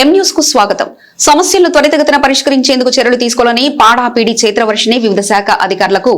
ఎం న్యూస్కు స్వాగతం. సమస్యలను త్వరితగతిన పరిష్కరించేందుకు చర్యలు తీసుకోవాలని పాడాపీడి చైత్రవర్షిని వివిధ శాఖ అధికారులకు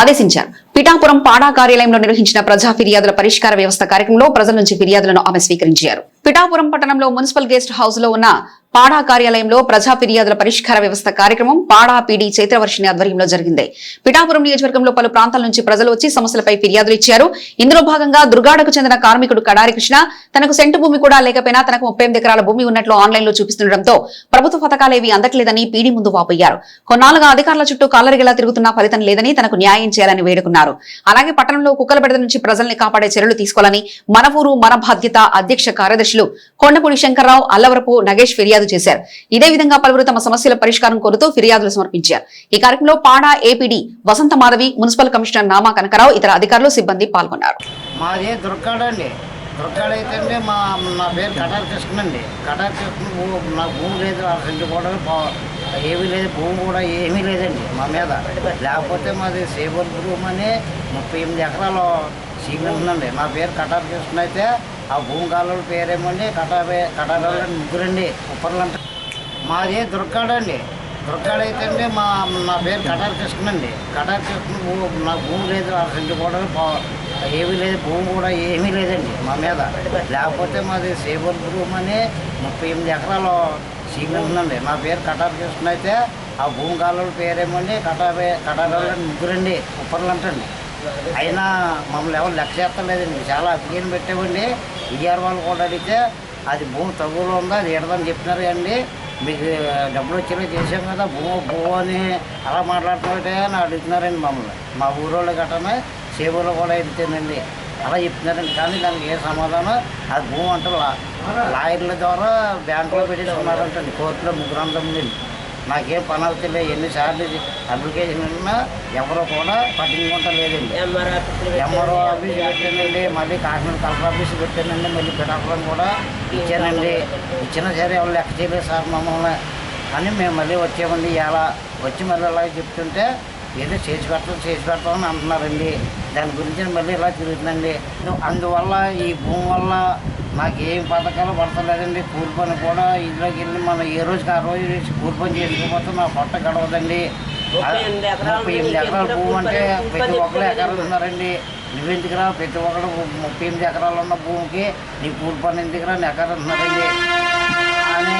ఆదేశించారు. పిఠాపురం పాడా కార్యాలయంలో నిర్వహించిన ప్రజా ఫిర్యాదుల పరిష్కార వ్యవస్థ కార్యక్రమంలో ప్రజల నుంచి ఫిర్యాదులను ఆమె స్వీకరించారు. పిఠాపురం పట్టణంలో మున్సిపల్ గెస్ట్ హౌస్లో ఉన్న పాడా కార్యాలయంలో ప్రజా ఫిర్యాదుల పరిష్కార వ్యవస్థ కార్యక్రమం పాడా పీడీ చైత్రవర్షిని ఆధ్వర్యంలో జరిగింది. పిఠాపురం నియోజకవర్గంలో పలు ప్రాంతాల నుంచి ప్రజలు వచ్చి సమస్యలపై ఫిర్యాదులు ఇచ్చారు. ఇందులో భాగంగా దుర్గాడకు చెందిన కార్మికుడు కడారి కృష్ణ తనకు సెంటు భూమి కూడా లేకపోయినా తనకు ముప్పై ఎకరాల భూమి ఉన్నట్లు ఆన్లైన్లో చూపిస్తుండటంతో ప్రభుత్వ పథకాలేవి అందట్లేదని పీడీ ముందు వాపోయారు. కొన్నాళ్ళుగా అధికారుల చుట్టూ కాలరిగేలా తిరుగుతున్నా ఫలితం లేదని తనకు న్యాయం చేయాలని వేడుకున్నారు. అలాగే పట్టణంలో కుక్కల బెడద నుంచి ప్రజల్ని కాపాడే చర్యలు తీసుకోవాలని మన ఊరు మన బాధ్యత అధ్యక్ష కార్యదర్శులు కొండపూడి శంకర్రావు అల్లవరపు నగేష్ ఫిర్యాదు చేశారు. ఇదే విధంగా పలువురు తమ సమస్యల పరిష్కారం కోరుతూ ఫిర్యాదులు సమర్పించారు. ఈ కార్యక్రమంలో పాడా A P D Vasantha Madhavi municipal commissioner Nama Kanakarao ఇతర అధికారులు సిబ్బంది పాల్గొన్నారు. మాది దుర్గాడండి దుర్గాడ అయితే అండి మా నా పేరు కటార్ కృష్ణ అండి. కటార్ కృష్ణ నాకు భూమి లేదు రెండు కూడా ఏమీ లేదు భూమి కూడా ఏమీ లేదండి మా మీద. లేకపోతే మాది సేబర్ భూమి అని ముప్పై ఎనిమిది ఎకరాలు సీమెంట్ ఉందండి. నా పేరు కటార్ కృష్ణ అయితే ఆ భూమి పేరేమండి కటాబే కటాబేళ్ళ ముగ్గురండి ఉప్పర్లంట మాది దుర్గాడ అండి. దుర్గాడ అయితే అండి మా నా పేరు కటార్ కృష్ణ అండి. కటార్ కృష్ణ భూ- నాకు భూమి లేదు ఆ కూడా ఏమీ లేదు భూమి కూడా ఏమీ లేదండి మా మీద. లేకపోతే మాది సేబర్ భూమి అని ముప్పై ఎనిమిది ఎకరాలు సీమ్ ఉందండి. నా పేరు కటార్ కృష్ణ అయితే ఆ భూమి కాలువ పేరేమండి కటాబే కటాబేళ్ళ ముగ్గురండి ఉప్పర్లంటండి అయినా మమ్మల్ని ఎవరు లెక్క చేస్తలేదండి. చాలా అప్లికేషన్ పెట్టామండి. విజయవాడ వాళ్ళు కూడా అడిగితే అది భూమి తగులో ఉందా? అది ఎడదని చెప్పినారు అండి మీకు డబ్బులు వచ్చేలా చేసాం కదా భూమి భూ అని అలా మాట్లాడుతున్నారంటే అని అడుగుతున్నారండి మమ్మల్ని. మా ఊరోళ్ళు గట్టనే సేవలో కూడా ఎడితేనండి అలా చెప్తున్నారండి. కానీ దానికి ఏ సమాధానం? అది భూమి అంటే లాయర్ల ద్వారా బ్యాంకులో పెట్టేసుకున్నారంటండి. కోర్టులో ముగ్గురు అందరం నాకేం పని అవుతుంది ఎన్నిసార్లు అప్లికేషన్ ఉన్నా ఎవరు కూడా పట్టించుకుంటా లేదండి. ఎంఆర్ఓ ఆఫీస్ పెట్టానండి. మళ్ళీ కాకినాడ కలెక్టర్ ఆఫీస్ పెట్టానండి. మళ్ళీ పిఠాపురం కూడా ఇచ్చానండి. ఇచ్చినా సరే ఎవరు లెక్క చేయలేదు సార్ మమ్మల్ని. అని మేము మళ్ళీ వచ్చామండి. ఇలా వచ్చి మళ్ళీ అలాగే చెప్తుంటే ఏదో చేసి పెట్టడం చేసి పెట్టడం అంటున్నారండి. దాని గురించి మళ్ళీ ఇలా తిరుగుతుందండి. అందువల్ల ఈ భూమి వల్ల నాకు ఏం పథకాలు పడతలేదండి. కూలి పని కూడా ఇంట్లోకి వెళ్ళి మనం ఏ రోజుకి ఆ రోజు కూలి పని చేసుకోకపోతే నా పొట్ట గడవదండి. ముప్పై ఎనిమిది ఎకరాల భూమి అంటే ప్రతి ఒక్కరు ఎకరాలు ఉన్నారండి. నువ్వెందుకు రా? ప్రతి ఒక్కరు ముప్పై ఎనిమిది ఎకరాలు ఉన్న భూమికి నీ కూలి పని ఎందుకు రా? నీ ఎకరాలు ఉన్నారండి. అని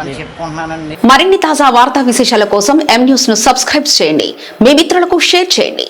అని చెప్పుకుంటున్నానండి. మరిన్ని తాజా వార్తా విశేషాల కోసం ఎం న్యూస్ను సబ్స్క్రైబ్ చేయండి. మీ మిత్రులకు షేర్ చేయండి.